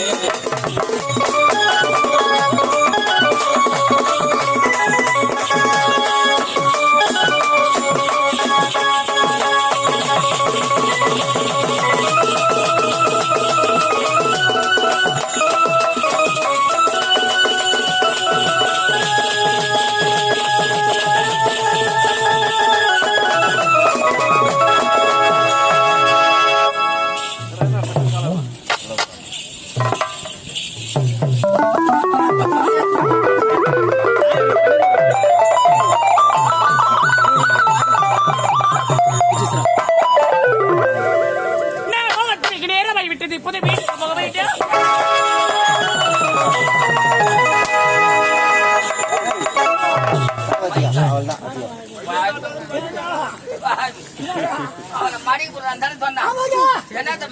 Yeah.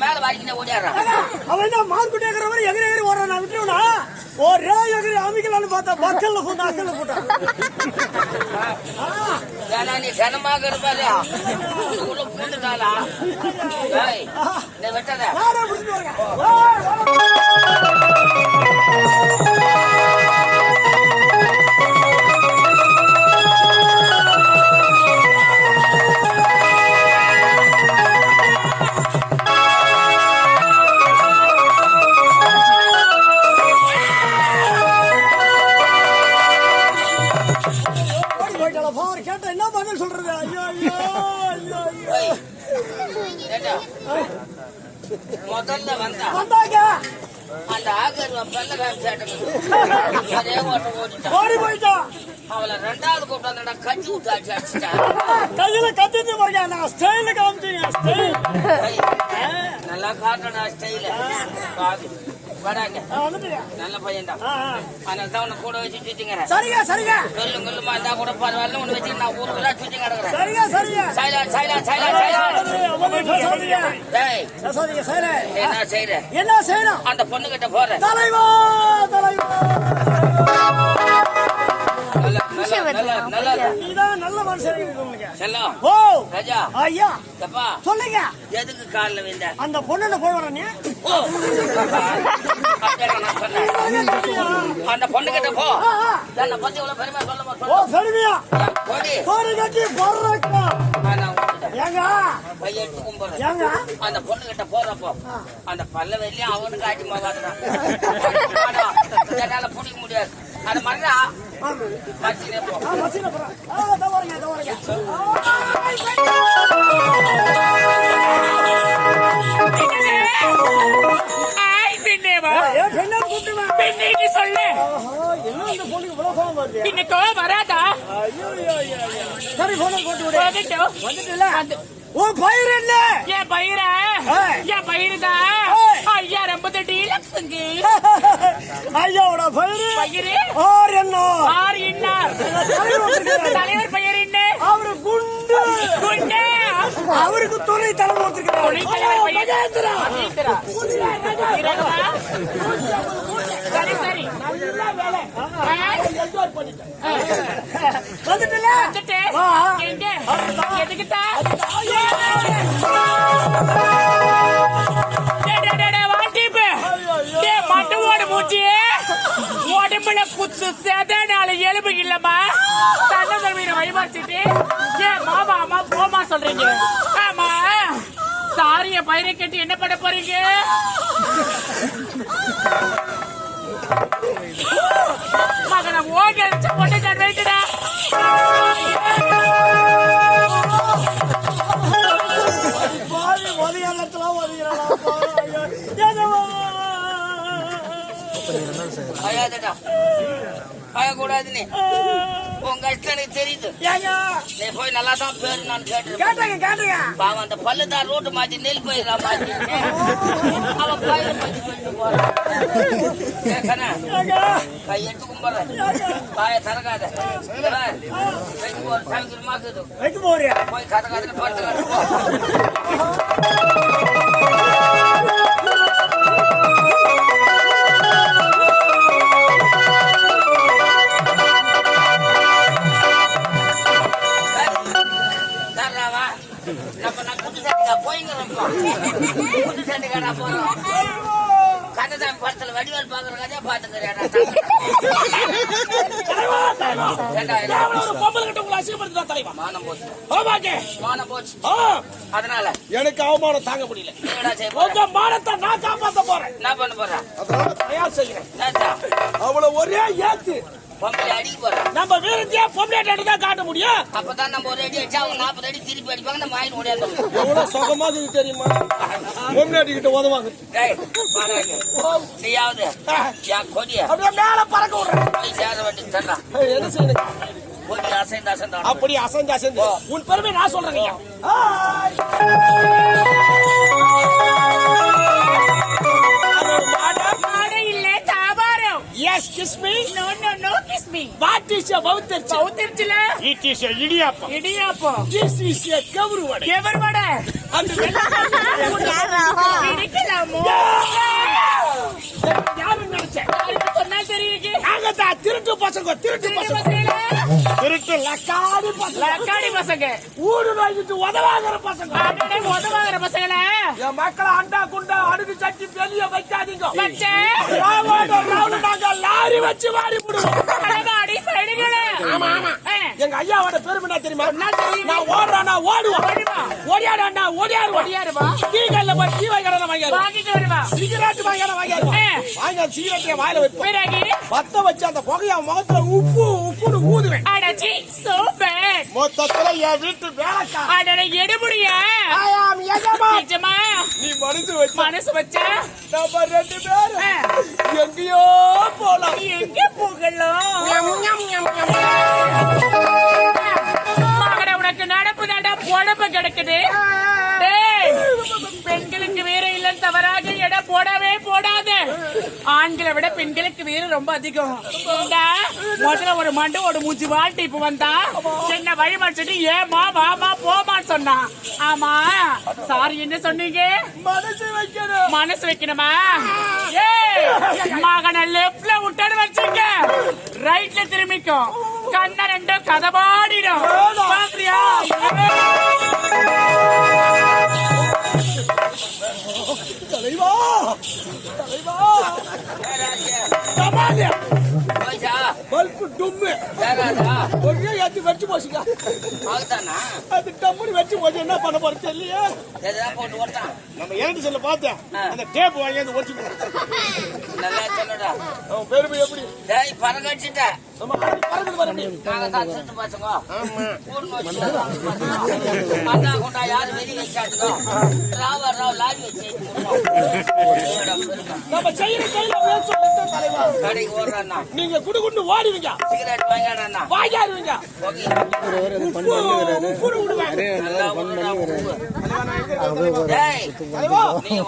மேல வாங்கினே ஓடியாடுறான் அவன் என்ன மார்க்குட்டி இருக்கிறவரை எகிரி எகிரி ஓடுறான் நான் விட்டுருவனா? ஒரே எகிரி அமைக்கலான்னு பார்த்தா மக்கள்ல போட்டு அக்கல்ல போட்டான் நீ கனமாக இருப்பாரு பூந்துட்டாளா விட்டத. கேட்டா என்ன பதில் சொல்றது? ஐயோ ஐயோ ஐயோ முதல்ல வந்தா. வந்தாங்க. அந்த ஆகர் ஓடி போயிட்டான். அவளை ரெண்டாவது வந்தா கஞ்சி விட்டு அடிச்சு கையில கத்திட்டு பாருங்க நான் ஸ்டைல காமிச்சீங்க ஸ்டைல். நல்லா காட்டணும் ஸ்டைல. பாவி வராங்க வந்துட்டீங்க நல்ல பையன்தான் ஆ, ஆ. அதனால தான் உன்னை கூட வச்சு சுத்திங்கிறேன் சரிங்க சரிங்க. சொல்லு சொல்லுமா இருந்தா கூட பரவாயில்ல உன்னை வச்சு நான் ஊருக்குள்ள சுத்தி கிடக்குறேன். சரிங்க சரிங்க. சைலண்ட் சைலண்ட் சைலண்ட் பேசாதீங்க டேய் பேசாதீங்க சரி என்ன செய்யற என்ன செய்யணும் அந்த பொண்ணு கிட்ட போற. தலைவா தலைவா. சொல்லுங்க. எதுக்கு காலில் விழுந்த? அந்த பொண்ணு போய் அந்த பொண்ணு கிட்ட போ. என்னை பத்தி இவ்வளவு பெருமை சொல்லுமா ஓ சொல்லு சரிமையா போடி கட்டி ஏங்க ஏங்க அந்த பொண்ணு கிட்ட போறப்போ அந்த பல்ல வெளியும் அவனுக்கு ஆட்டி மாவாடுறான் என்னால பிடிக்க முடியாது அது மறந்தா மச்சினே போ போறேன் ஆ இவ்வளவு கோவம் வருது. சரி போன போட்டு விடு. வந்துட்டுல? உன் பயிர் என்ன? என் பயிர. என் பயிறுதான் ஏய். ஐயா ரொம்ப டீலக்ஸுங்க. ஐயாவோட பயிர்? பயிரு? ஆர் என்ன ஆர் இன்னார் தலைவர் வாட்டிப்பு. டேய், மண்டுவோட மூச்சியே. உடம்புல குத்து செத நாலு எலும்பு இல்லம்மா. தன்னந்தன்மையை வழிபாடிச்சிட்டு ஏன் மாமா அம்மா சொல்றீங்க? ஆமா. சாரிய பயிரை கட்டி என்ன பண்ண போறீங்க? மகனை ஓடி அடிச்சு பொண்ணு கண் வைக்கிறா பாவி ஒதியாலத்தெல்லாம் ஒதிக்கிறாளா அழாதடா அழக்கூடாது நீ உன் கஷ்டம் எனக்கு தெரியுது நீ போய் நல்லா தான் பேரு நான் கேட்டு கேட்டங்க பாவம் அந்த பல்லு தான் ரோட்டு மாத்தி நெல் பயிரா மாத்தி அவன் பயிர் சொல்லிட்டு போறான் கும்பிடுறேன் பாய போய் கதை மானம் போச்சு ஆமாங்க மானம் போச்சு ஆ, அதனால எனக்கு அவமானம் தாங்க முடியல? உங்க மானத்தை நான் காப்பாத்த போறேன் என்ன பண்ண போற தயார் செய்கிறேன் என்னடா? அவளை ஒரே ஏத்து நம்ம வீரத்தையே பொம்பளை தான் காட்ட முடியும்? அப்பதான் நம்ம ஒரு அடி அடிச்சா அவங்க நாற்பது அடி திருப்பி அடிப்பாங்க நம்ம ஆயின் முடியாது எவ்வளவு சுகமாக தெரியுமா? பொம்பளை கிட்ட உதவாங்க. நீயாவது என் கொடிய? அப்படியே மேல பறக்க விடுறேன் போய் சேர வேண்டி தரா ஏய், என்ன அசைந்து அசைந்து அப்படி அசைஞ்சு அசைந்து உன் பெருமை நான் சொல்றேன். Yes kiss me no no no kiss me what is a வவுத்தர்ச்சி சவுத்திருச்சுல it is a idiyappam idiyappam this is a கவுரு vada ever வட அந்த இடிக்கலாமோ யாரு நினைச்சேன் சொன்னா தெரியுது நாங்க தான் திருட்டு பசங்க திருட்டு திருட்டு பசங்க. திருட்டு லக்காடி பசங்க. லக்காடி பசங்க. ஊடு வாங்கிட்டு உதவாங்கிற பசங்க. உதவாகிற பசங்களே? என் மக்களை அண்டா குண்டா அடுக்கு சட்டி வெளிய வைக்காதீங்க. நாங்க லாரி வச்சு சைடுகளே ஆமா ஆமா. எங்க ஐயாவோட பெருமை என்ன தெரியுமா? நான் ஓடுறானா ஓடுவோம். ஓடுவான். ஓடியாடானா ஓடியாருவோம் ஓடியாருவா. டீ கல்ல போய் டீ வாங்கியாட வாங்கியாருவோம் வாங்கிட்டு வருவா. சிகரெட் வாங்கியாட வாங்கியாருவோம் ஆ. வாங்க சிகரெட்டை வாயில பிறகு? பத்த வச்சு அந்த புகைய முகத்துல உப்பு உப்புன்னு ஊதுவேன். அடச்சி சோ பேட் மொத்தத்துல என் வீட்டு வேலைக்கார அடடே எடுபடியா. நிஜமா? நீ மனசு வச்சு மனசு வச்சா? நம்ம ரெண்டு பேரும். எங்கேயோ போலாம். எங்க போகலாம்? உனக்கு நடப்பு தாண்டா பொழப்பு கிடக்குது. ஆண்களை விட பெண்களுக்கு வேற ரொம்ப அதிகம். முதல்ல ஒரு மண்டு ஒரு மூச்சு வாழ்த்து இப்ப வந்தா? என்ன வழி மறைச்சிட்டு ஏமா வாமா போமான்னு சொன்னா? ஆமா. சாரி என்ன சொன்னீங்க? மனசு வைக்கணும். மனசு வைக்கணுமா? மகனை லெப்ட்ல விட்டான்னு வச்சுங்க ரைட்ல திரும்பிக்கும். கண்ண ரெண்டும் கதை பாடிடும் பாக்குறியா தலைவா! தலைவா! போய்ச்சா பல்பு டும்மு. ஒரே ஏத்தி வச்சு போச்சுங்க அது டம்முனு வச்சு போச்சு. என்ன பண்ண போறது தெரியலையே. நம்ம இரண்டு செல்ல பார்த்தேன் அந்த டேப் வாங்கி அந்த ஒட்டி. நல்லா சொல்லுடா. அவன் பெருமை எப்படி? டேய் நாங்க தான் திருட்டு பசங்க கூண்டு வச்சு அண்ணா கொண்டா யாரு வெறி வச்சாட்டுக்கோ ராவ ராவ் லாரி வச்சு நம்ம செய்யற கையில அப்படியே சொல்லிட்டோம் தலைவா. கடைக்கு ஓடுறாண்ணா நீங்க குடு குண்டு ஓடுவீங்க சிகரெட்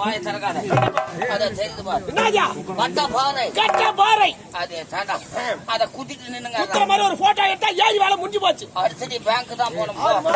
வாயை திறக்காத. அத தெரிந்து குத்துற மாதிரி ஒரு போட்டோ எடுத்தா ஏழு வேலை முடிஞ்சு போச்சு அடுத்து பேங்க் தான் போகணும் போ.